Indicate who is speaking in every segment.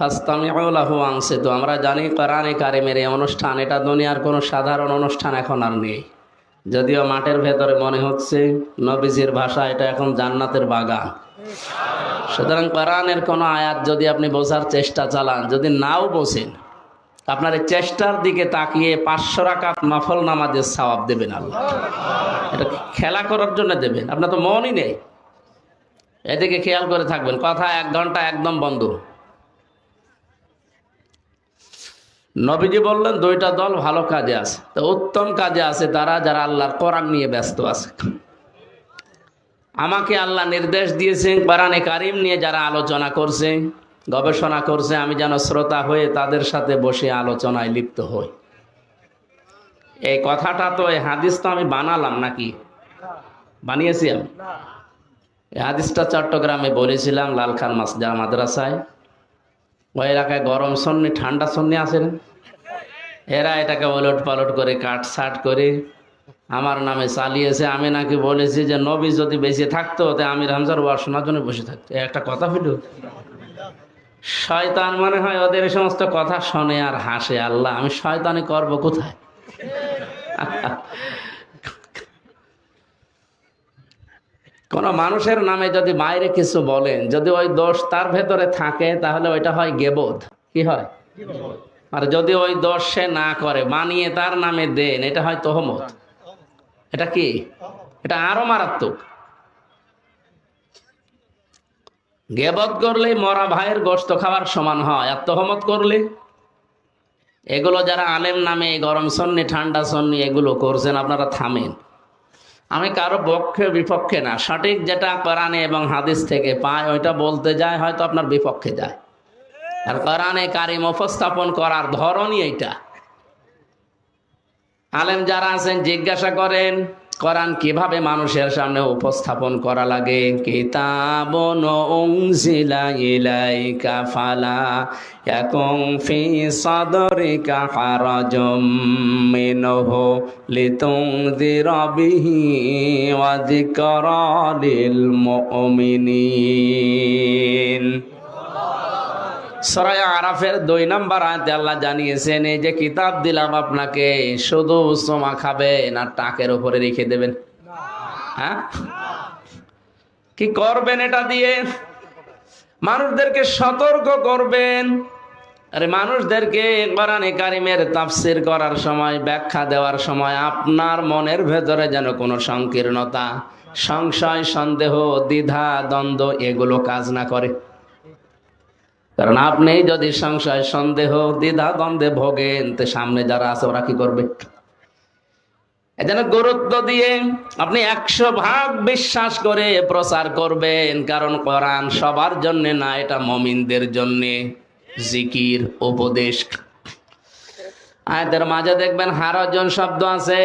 Speaker 1: ফাস্তামিউলাহু আনছে তো আমরা জানি কোরআনে কারিমের এই অনুষ্ঠান, এটা দুনিয়ার কোনো সাধারণ অনুষ্ঠান এখন আর নেই। যদিও মাঠের ভেতরে মনে হচ্ছে নবীজির ভাষা এটা এখন জান্নাতের বাগান। সুতরাং কোরআনের কোনো আয়াত যদি আপনি বোঝার চেষ্টা চালান, যদি নাও বোঝেন, আপনার এই চেষ্টার দিকে তাকিয়ে পাঁচশো রাকাত মাফল নামাজের সওয়াব দেবেন আল্লাহ। এটা খেলা করার জন্য দেবেন। আপনার তো মনই নেই। এদিকে খেয়াল করে থাকবেন, কথা এক ঘণ্টা একদম বন্ধ। নবীজি বললেন, দুইটা দল ভালো কাজে আছে। তো উত্তম কাজে আছে তারা যারা আল্লাহর কোরআন নিয়ে ব্যস্ত আছে। আমাকে আল্লাহ নির্দেশ দিয়েছেন, কোরআনে কারিম নিয়ে যারা আলোচনা করছে, গবেষণা করছে, আমি যেন শ্রোতা হয়ে তাদের সাথে বসে আলোচনায় লিপ্ত হই। এই কথাটা তো, এই হাদিস তো আমি বানালাম নাকি? বানিয়েছি আমি। এই হাদিসটা চট্টগ্রামে বলেছিলাম, লালখান মাসজা মাদ্রাসায়। ওই এলাকায় গরম সন্নি, ঠান্ডা সন্নি আছে না? এরা এটাকে ওলট পালট করে কাট সাট করে আমার নামে চালিয়েছে। আমি নাকি বলেছি যে নবী যদি বেঁচে থাকতো, তে আমি রামজার ওয়ার শোনার জন্য বসে থাকতো। একটা কথা হইল? শয়তান মনে হয় ওদের এই সমস্ত কথা শোনে আর হাসে। আল্লাহ, আমি শয়তানি করব কোথায়? কোন মানুষের নামে যদি বাইরে কিছু বলেন, যদি ওই দোষ তার ভেতরে থাকে, তাহলে ওইটা হয় গেবোধ। কি হয়? আর যদি ওই দোষ সে না করে, মানিয়ে তার নামে দেন, এটা হয় তহমত। এটা কি? এটা আরও মারাত্মক। গেবত করলে মরা ভাইয়ের গোস্ত খাওয়ার সমান হয়, আর তহমত করলে? এগুলো যারা আলেম নামে, গরম সন্নি, ঠান্ডা সন্নি, এগুলো করছেন, আপনারা থামেন। আমি কারও পক্ষে, বিপক্ষে না। সঠিক যেটা কোরআনে এবং হাদিস থেকে পায়, ওইটা বলতে যায়, হয়তো আপনার বিপক্ষে যায়। আর কোরআনে কারিম উপস্থাপন করার ধরনই এইটা। আলেম যারা আছেন, জিজ্ঞাসা করেন, কোরআন কীভাবে মানুষের সামনে উপস্থাপন করা লাগে? উনজিলা ইলাইকা সরাই আরাফের দুই নম্বর আয়তে আল্লাহ জানিয়েছেন, এই যে কিতাব দিলাম আপনাকে, শুধু সোমা খাবেন আর টাকের উপরে রেখে দেবেন। হ্যাঁ? কি করবেন এটা দিয়ে? মানুষদেরকে সতর্ক করবেন। আরে মানুষদেরকে কোরআনে কারিমের তাফসির করার সময়, ব্যাখ্যা দেওয়ার সময় আপনার মনের ভেতরে যেন কোনো সংকীর্ণতা, সংশয়, সন্দেহ, দ্বিধা, দ্বন্দ্ব এগুলো কাজ না করে। কারণ আপনি যদি সংশয়, সন্দেহ, দ্বিধা, দ্বন্দ্বে ভোগেন, তো সামনে যারা আছে ওরা কি করবে? এজন্য গুরুত্ব দিয়ে আপনি একশো ভাগ বিশ্বাস করে প্রচার করবেন। কারণ কোরআন সবার জন্য না, এটা মমিনদের জন্য। জিকির, উপদেশ। আয়তের মাঝে দেখবেন হারজন শব্দ আছে।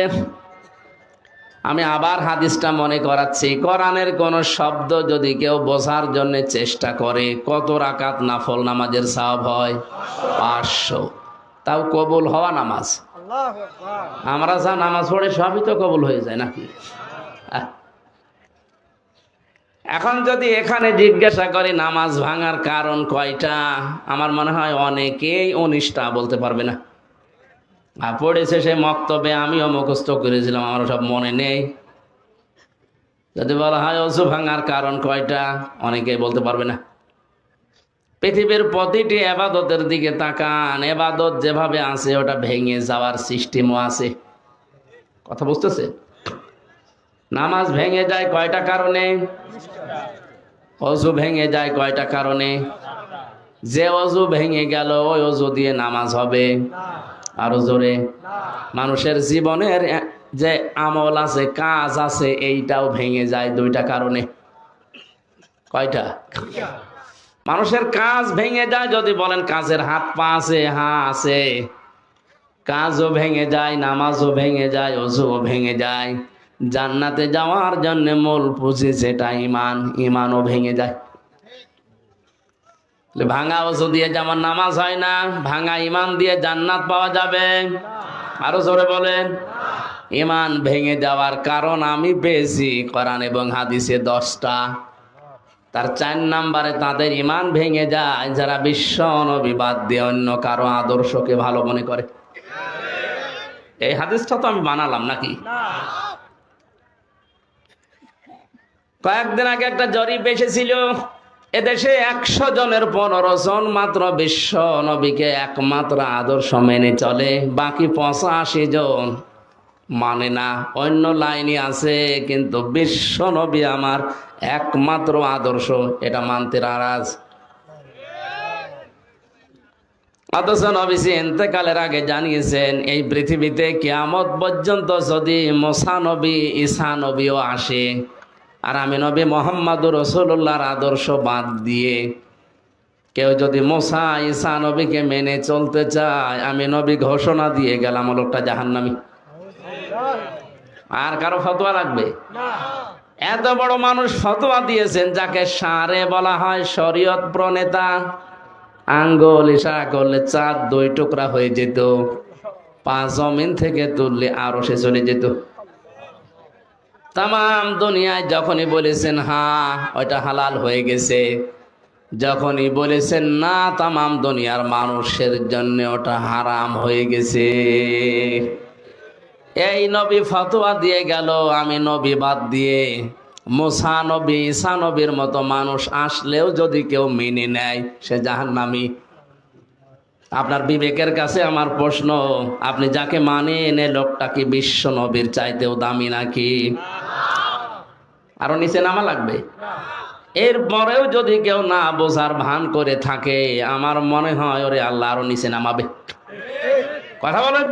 Speaker 1: আমি আবার হাদিসটা মনে করাচ্ছি কোরআনের কোন শব্দ যদি কেউ বোঝার জন্য চেষ্টা করে কত রাকাত নাফল নামাজের সাহাব হয়? পাঁচশো। তাও কবুল হওয়া নামাজ? আমরা যা নামাজ পড়ে সবই তো কবুল হয়ে যায় নাকি? এখন যদি এখানে জিজ্ঞাসা করি নামাজ ভাঙার কারণ কয়টা? আমার মনে হয় অনেকেই উনিশটা বলতে পারবে না। আর পড়েছে সে মক্তবে, আমিও মুখস্থ করেছিলাম আমার সব মনে নেই। যদি বলা হয় অজু ভাঙার কারণ কয়টা, অনেকেই বলতে পারবে না। পৃথিবীর প্রতিটি এবাদতের দিকে তাকান, এবাদত যেভাবে আছে, ওটা ভেঙে যাওয়ার সিস্টেমও আছে। কথা বুঝতেছে? নামাজ ভেঙে যায় কয়টা কারণে? অজু ভেঙে যায় কয়টা কারণে? যে অজু ভেঙে গেল, ওই অজু দিয়ে নামাজ হবে। আরও জোরে। মানুষের জীবনের যে আমল আছে, কাজ আছে, এইটাও ভেঙে যায় দুইটা কারণে। কয়টা? মানুষের কাজ ভেঙে যায় যদি বলেন, কাজের হাত পা আছে, হা আছে। কাজও ভেঙে যায়, নামাজও ভেঙে যায় অজুও ভেঙে যায়। জান্নাতে যাওয়ার জন্য মূল পুঁজি যেটা ইমান, ইমানও ভেঙে যায়। ভাঙা ওষুধ দিয়ে যেমন নামাজ হয় না, ভাঙা ইমান দিয়ে জান্নাত পাওয়া যাবে? আরও জোরে বলেন। ইমান ভেঙে যাওয়ার কারণ আমি পেয়েছি কোরআন এবং হাদিসে দশটা। তার চার নাম্বারে তাদের ইমান ভেঙে যায়, যারা বিশ্ব নবী বাদ দিয়ে অন্য কারও আদর্শকে ভালো মনে করে। এই হাদিসটা তো আমি বানালাম নাকি? কয়েকদিন আগে একটা জরিপ এসেছিল এদেশে একশো জনের পনেরো জন মাত্র বিশ্ব নবীকে একমাত্র আদর্শ মেনে চলে, বাকি পঁচাশি জন মানে না, অন্য লাইনই আছে, কিন্তু বিশ্ব নবী আমার একমাত্র আদর্শ, এটা মানতে নারাজ। অথচ নবীজি এতেকালের আগে জানিয়েছেন, এই পৃথিবীতে কিয়ামত পর্যন্ত যদি মোসা নবী আসে আর আমি নবী মোহাম্মদুর রসুল্লাহর আদর্শ বাদ দিয়ে কেউ যদি মোসা ঈসা নবীকে মেনে চলতে চায় আমি নবী ঘোষণা দিয়ে গেলাম লোকটা জাহান্নামি। আর কারও ফতোয়া লাগবে? এত বড় মানুষ ফতোয়া দিয়েছেন যাকে সারে বলা হয় শরীয়ত প্রণেতা। আঙ্গুল ইশারা করলে চাঁদ দুই টুকরা হয়ে যেত পাঁচ জমিন থেকে তুললে আরও সে চলে যেত। তাম দুনিয়ায় যখনই বলেছেন হ্যাঁ ওইটা হালাল হয়ে গেছে। যখনই বলেছেন, না, তামাম দুনিয়ার মানুষের জন্য ওটা হারাম হয়ে গেছে। এই নবী ফতোয়া দিয়ে গেল, আমি নবী বাদ দিয়ে। মোসা নবী, ঈসা নবীর মতো মানুষ আসলেও যদি কেউ মেনে নেয়, সে জাহান্নামী। আপনার বিবেকের কাছে আমার প্রশ্ন, আপনি যাকে মানে এনে লোকটা কি বিশ্ব নবীর চাইতেও দামি নাকি? আরও নিচে নামা লাগবে। এরপরেও যদি কেউ না বোঝার ভান করে থাকে, আমার মনে হয় ওরে আল্লাহ আরও নিচে নামাবে। কথা বলেন?